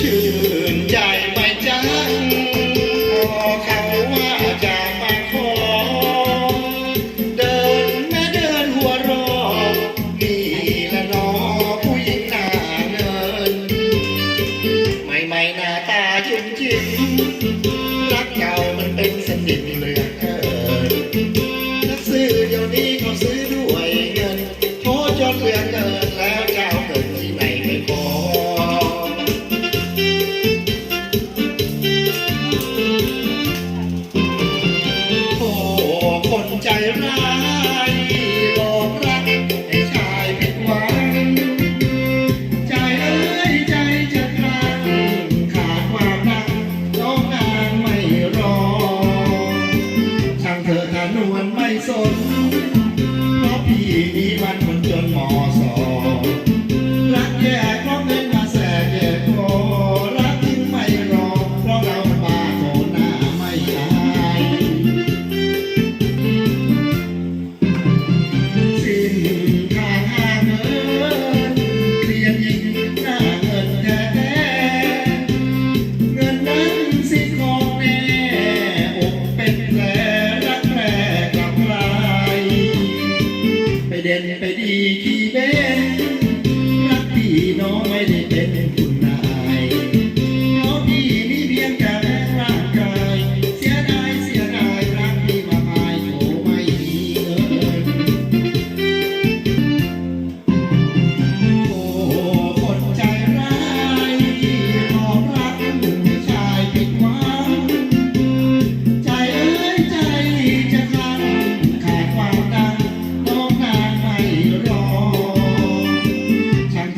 ชื่นใจไปจังพอเขาว่าจะ 有一。 มันไม่สนเพราะพี่นี่มันคนจนหมอส ที่แม่รักพี่น้องไม่ได้เป็นคุณ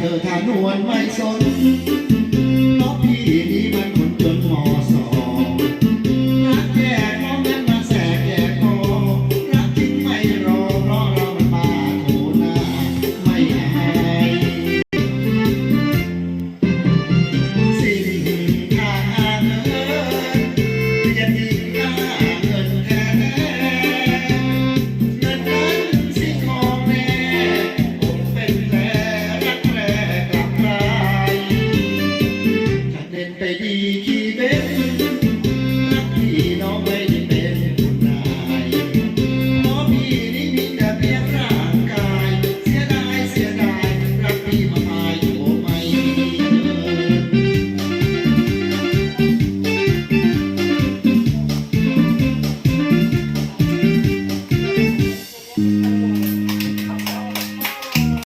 ธอถ้านวลไม่สน